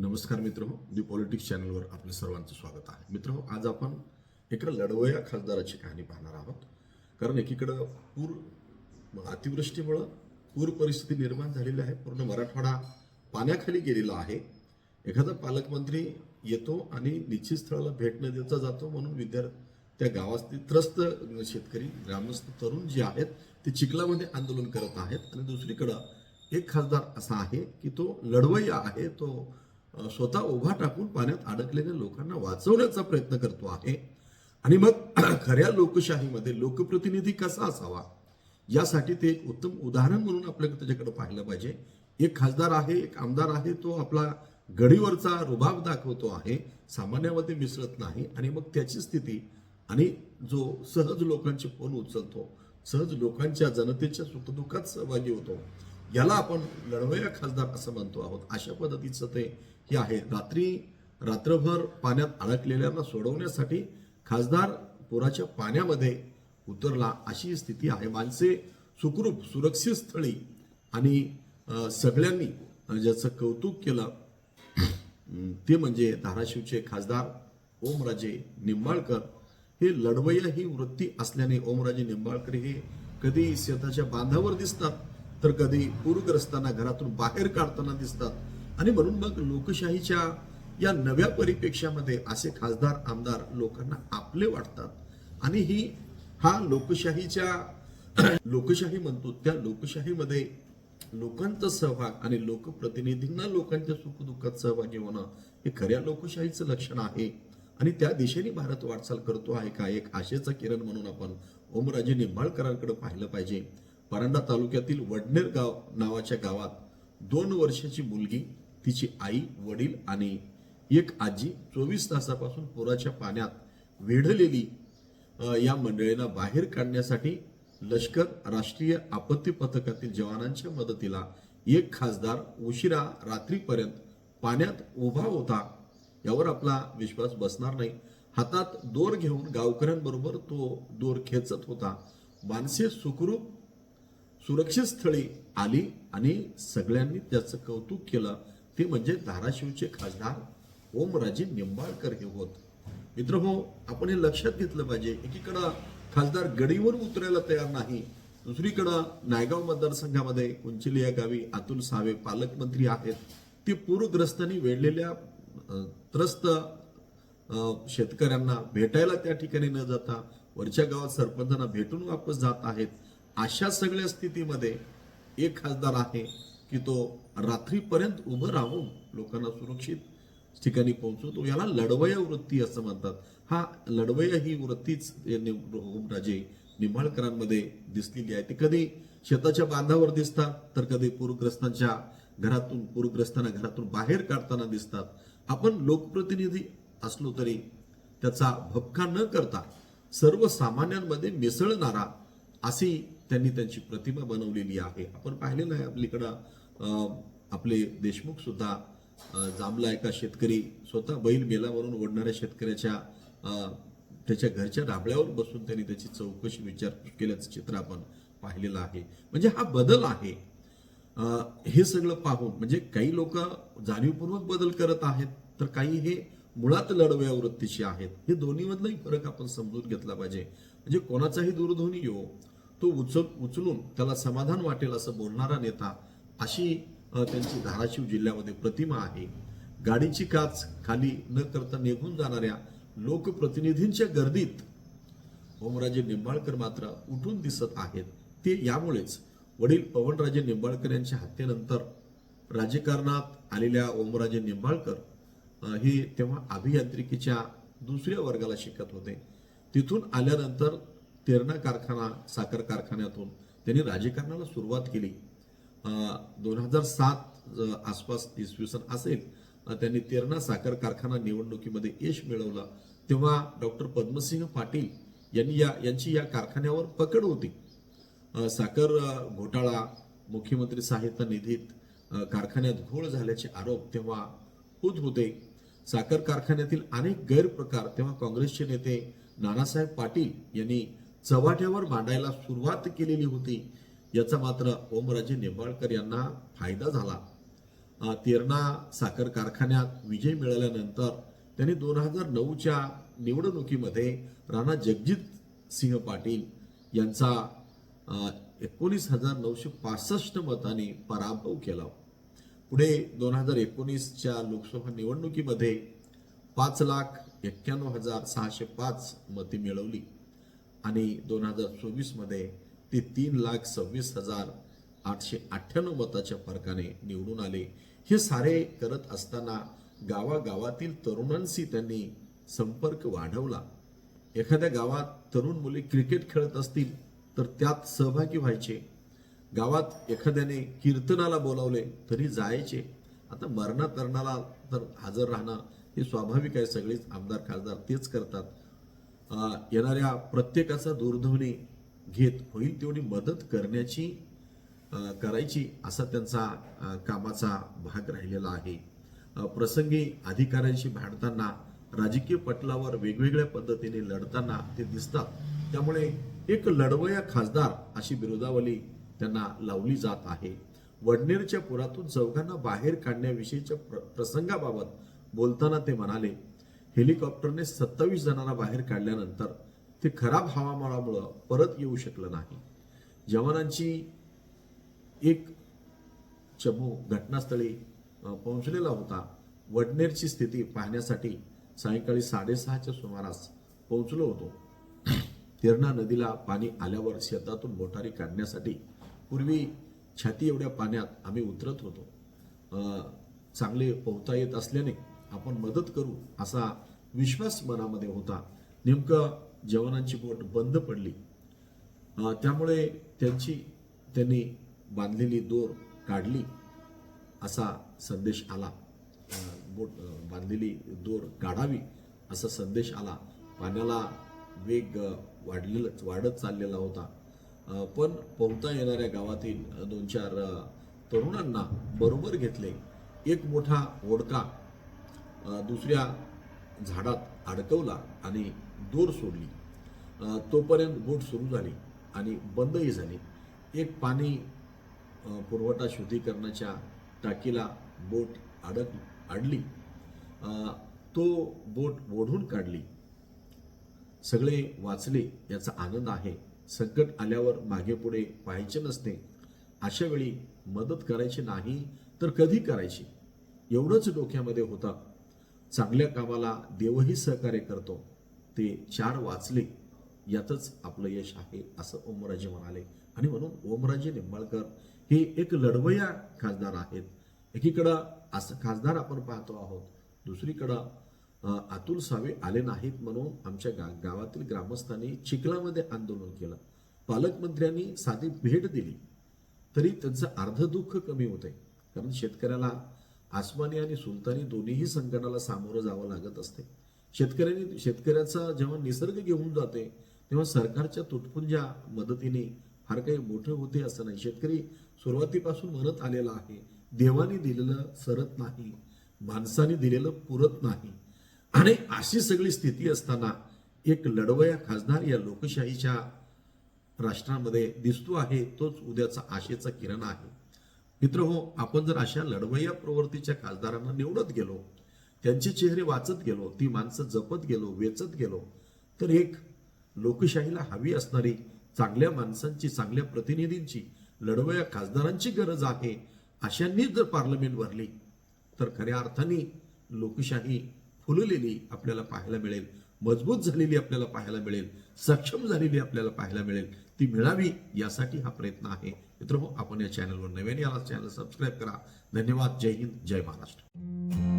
नमस्कार मित्र हो, दी पॉलिटिक्स चॅनलवर आपल्या सर्वांचं स्वागत आहे. मित्र हो, आज आपण एका लढवया खासदाराची कहाणी पाहणार आहोत. कारण एकीकडं पूर अतिवृष्टीमुळं पूर परिस्थिती निर्माण झालेली आहे पूर्ण मराठवाडा पाण्याखाली गेलेला आहे. एखादा पालकमंत्री येतो आणि निश्चित स्थळाला भेट न देता जातो म्हणून विद्यार्थी त्या गावातील त्रस्त शेतकरी ग्रामस्थ तरुण जे आहेत ते चिखलामध्ये आंदोलन करत आहेत. आणि दुसरीकडं एक खासदार असा आहे की तो लढवय्या आहे तो स्वतः उभा टाकून पाण्यात अडकलेल्या लोकांना वाचवण्याचा प्रयत्न करतो आहे. आणि मग खऱ्या लोकशाहीमध्ये लोकप्रतिनिधी कसा असावा यासाठी ते एक उत्तम उदाहरण म्हणून आपल्याकडे त्याच्याकडे पाहिलं पाहिजे. एक खासदार आहे एक आमदार आहे तो आपला गडीवरचा रुबाब दाखवतो आहे. सामान्यामध्ये मिसळत नाही. आणि मग त्याची स्थिती आणि जो सहज लोकांचे फोन उचलतो सहज लोकांच्या जनतेच्या सुखदुःखात सहभागी होतो याला आपण लढवया खासदार असं म्हणतो आहोत. अशा पद्धतीचं ते हे आहे. रात्री रात्रभर पाण्यात अडकलेल्यांना सोडवण्यासाठी खासदार पुराच्या पाण्यामध्ये उतरला अशी स्थिती आहे. माणसे सुखरूप सुरक्षित स्थळी आणि सगळ्यांनी ज्याचं कौतुक केलं ते म्हणजे धाराशिवचे खासदार ओमराजे निंबाळकर. हे लढवय्या ही वृत्ती असल्याने ओमराजे निंबाळकर हे कधी शेताच्या बांधावर दिसतात तर कधी पूरग्रस्तांना घरातून बाहेर काढताना दिसतात. आणि म्हणून मग लोकशाहीच्या या नव्या परिप्रेक्ष्यामध्ये असे खासदार आमदार लोकांना आपले वाटतात. आणि ही हा लोकशाहीच्या लोकशाही म्हणतो त्या लोकशाहीमध्ये लोकांचा सहभाग आणि लोकप्रतिनिधींना लोकांच्या सुखदुःखात सहभागी होणं हे खऱ्या लोकशाहीचं लक्षण आहे. आणि त्या दिशेने भारत वाटचाल करतो आहे का? एक आशेचा किरण म्हणून आपण ओमराजे निंबाळकरांकडे पाहिलं पाहिजे. परांडा तालुक्यातील वडनेर गाव नावाच्या गावात दोन वर्षाची मुलगी तिची आई वडील आणि एक आजी चोवीस तासापासून पुराच्या पाण्यात वेढलेली या मंडळींना बाहेर काढण्यासाठी लष्कर राष्ट्रीय आपत्ती पथकातील जवानांच्या मदतीला एक खासदार उशिरा रात्रीपर्यंत पाण्यात उभा होता. यावर आपला विश्वास बसणार नाही. हातात दोर घेऊन गावकऱ्यांबरोबर तो दोर खेचत होता. माणसे सुखरूप सुरक्षित स्थळी आली आणि सगळ्यांनी त्याचं कौतुक केलं. ते म्हणजे धाराशिवचे खासदार ओमराजे निंबाळकर हे होत. मित्र हो आपण हे लक्षात घेतलं पाहिजे. एकीकडं खासदार गडीवर उतरायला तयार नाही दुसरीकडं नायगाव मतदारसंघामध्ये कुंचिली या गावी अतुल सावे पालकमंत्री आहेत. ते पूरग्रस्तांनी वेढलेल्या त्रस्त शेतकऱ्यांना भेटायला त्या ठिकाणी न जाता वरच्या गावात सरपंचांना भेटून वापस जात आहेत. अशा सगळ्या स्थितीमध्ये एक खासदार आहे की तो रात्रीपर्यंत उभं राहून लोकांना सुरक्षित ठिकाणी पोहोचवतो. याला लढवय वृत्ती असं म्हणतात. हा लढवय ही वृत्तीच राजे निंबाळकरांमध्ये दिसलेली आहे. ते कधी शेताच्या बांधावर दिसतात तर कधी पूरग्रस्तांच्या घरातून पूरग्रस्तांना घरातून बाहेर काढताना दिसतात. आपण लोकप्रतिनिधी असलो तरी त्याचा भपका न करता सर्वसामान्यांमध्ये मिसळणारा अशी त्यांनी त्यांची प्रतिमा बनवलेली आहे. आपण पाहिलेलं आहे आपलीकडं आपले देशमुख सुद्धा जांभला एका शेतकरी स्वतः बैल मेलावरून ओढणाऱ्या शेतकऱ्याच्या त्याच्या घरच्या ढाबळ्यावर बसून त्यांनी त्याची चौकशी विचार केल्याचं चित्र आपण पाहिलेलं आहे. म्हणजे हा बदल आहे. हे सगळं पाहून म्हणजे काही लोक जाणीवपूर्वक बदल करत आहेत तर काही हे मुळात लढव्या वृत्तीशी आहेत. हे दोन्हीमधलाही फरक आपण समजून घेतला पाहिजे. म्हणजे कोणाचाही दूरध्वनी येऊ तो उचल उचलून त्याला समाधान वाटेल असं बोलणारा नेता अशी त्यांची धाराशिव जिल्ह्यामध्ये प्रतिमा आहे. गाडीची काच खाली न करता निघून जाणाऱ्या लोकप्रतिनिधींच्या गर्दीत ओमराजे निंबाळकर मात्र उठून दिसत आहेत. ते यामुळेच वडील पवनराजे निंबाळकर यांच्या हत्येनंतर राजकारणात आलेल्या ओमराजे निंबाळकर हे तेव्हा अभियांत्रिकीच्या दुसऱ्या वर्गाला शिकत होते. तिथून आल्यानंतर तेरणा कारखाना साखर कारखान्यातून त्यांनी राजकारणाला सुरुवात केली. दोन हजार सात आसपास इसवी सन असेल त्यांनी तेरणा साखर कारखाना निवडणुकीमध्ये यश मिळवलं. तेव्हा डॉक्टर पद्मसिंह पाटील यांनी या यांची या कारखान्यावर पकड होती. साखर घोटाळा मुख्यमंत्री सहायता निधीत कारखान्यात घोळ झाल्याचे आरोप तेव्हा होत होते. साखर कारखान्यातील अनेक गैरप्रकार तेव्हा काँग्रेसचे नेते नानासाहेब पाटील यांनी चव्हाट्यावर मांडायला सुरुवात केलेली होती. याचा मात्र ओमराजे निंबाळकर यांना फायदा झाला. तेरणा साखर कारखान्यात विजय मिळाल्यानंतर त्यांनी दोन हजार नऊच्या निवडणुकीमध्ये राणा जगजित सिंह पाटील यांचा एकोणीस हजार नऊशे पासष्ट मताने पराभव केला. पुढे दोन हजार एकोणीसच्या लोकसभा निवडणुकीमध्ये पाच लाख एक्क्याण्णव हजार सहाशे पाच मते मिळवली आणि दोन हजार चोवीसमध्ये ते तीन लाख सव्वीस हजार आठशे अठ्ठ्याण्णव मताच्या फरकाने निवडून आले. हे सारे करत असताना गावागावातील तरुणांशी त्यांनी संपर्क वाढवला. एखाद्या गावात तरुण मुले क्रिकेट खेळत असतील तर त्यात सहभागी व्हायचे. गावात एखाद्याने कीर्तनाला बोलावले तरी जायचे. आता मरणातरणाला तर हजर राहणं हे स्वाभाविक आहे. सगळेच आमदार खासदार तेच करतात. येणाऱ्या प्रत्येकाचा दूरध्वनी घेत होईल तेवढी मदत करण्याची करायची असा त्यांचा कामाचा भाग राहिलेला आहे. प्रसंगी अधिकाऱ्यांशी भांडताना राजकीय पटलावर वेगवेगळ्या पद्धतीने लढताना ते दिसतात. त्यामुळे एक लढवया खासदार अशी बिरुदावली त्यांना लावली जात आहे. वडनेरच्या पुरातून चौघांना बाहेर काढण्याविषयीच्या प्र- प्रसंगाबाबत बोलताना ते म्हणाले हेलिकॉप्टरने सत्तावीस जणांना बाहेर काढल्यानंतर ते खराब हवामानामुळं परत येऊ शकलं नाही. जवानांची एक चमू घटनास्थळी पोहोचलेला होता. वडनेरची स्थिती पाहण्यासाठी सायंकाळी साडेसहाच्या सुमारास पोहोचलो होतो. तेरणा नदीला पाणी आल्यावर शेतातून मोटारी काढण्यासाठी पूर्वी छाती एवढ्या पाण्यात आम्ही उतरत होतो. चांगले पोहता येत असल्याने आपण मदत करू असा विश्वास मनामध्ये होता. नेमकं जवानांची बोट बंद पडली. त्यामुळे त्यांची त्यांनी बांधलेली दोर काढली असा संदेश आला. बोट बांधलेली दोर काढावी असा संदेश आला. पाण्याला वेग अ, वाढत चाललेला होता. पण पोहता येणाऱ्या गावातील दोन चार तरुणांना बरोबर घेतले. एक मोठा ओडका दुसऱ्या झाडात अडकवला आणि दोर सोडली. तोपर्यंत बोट सुरू झाली आणि बंदही झाली. एक पाणी पुरवठा शुद्धीकरणाच्या टाकीला बोट अडक अडली. तो बोट ओढून काढली. सगळे वाचले याचा आनंद आहे. संकट आल्यावर मागे पुढे पाहायचे नसते. अशा वेळी मदत करायची नाही तर कधी करायची? एवढंच डोक्यामध्ये होतं. चांगल्या कामाला देवही सहकार्य करतो. ते चार वाचले. यातच आपलं यश आहे असं ओमराजे म्हणाले. आणि म्हणून ओमराजे निंबाळकर हे एक लढवया खासदार आहेत. एकीकडं असं खासदार आपण पाहतो आहोत दुसरीकडं अतुल सावे आले नाहीत म्हणून आमच्या गा गावातील ग्रामस्थांनी चिखलामध्ये आंदोलन केलं. पालकमंत्र्यांनी साधी भेट दिली तरी त्यांचं अर्ध दुःख कमी होते कारण शेतकऱ्याला आसमानी आणि सुलतानी दोन्हीही संकटाला सामोरं जावं लागत असते शेतकऱ्यांनी शेतकऱ्याचा जेव्हा निसर्ग घेऊन जाते तेव्हा सरकारच्या तुटपुंज्या मदतीने फार काही मोठं होते असं नाही. शेतकरी सुरुवातीपासून म्हणत आलेला आहे देवाने दिलेलं सरत नाही माणसाने दिलेलं पुरत नाही. आणि अशी सगळी स्थिती असताना एक लढवया खासदार या लोकशाहीच्या राष्ट्रामध्ये दिसतो आहे तोच उद्याचा आशेचा किरण आहे. मित्र हो आपण जर अशा लढवय्या प्रवृत्तीच्या खासदारांना निवडत गेलो त्यांचे चेहरे वाचत गेलो ती माणसं जपत गेलो वेचत गेलो तर एक लोकशाहीला हवी असणारी चांगल्या माणसांची चांगल्या प्रतिनिधींची लढवया खासदारांची गरज आहे अशांनीच जर पार्लमेंट भरली तर खऱ्या अर्थाने लोकशाही फुललेली आपल्याला पाहायला मिळेल मजबूत झालेली आपल्याला पाहायला मिळेल सक्षम झालेली आपल्याला पाहायला मिळेल ती मिळावी यासाठी हा प्रयत्न आहे. मित्र आपण या चॅनलवर नव्याने आला चॅनल सबस्क्राईब करा. धन्यवाद. जय हिंद जय महाराष्ट्र.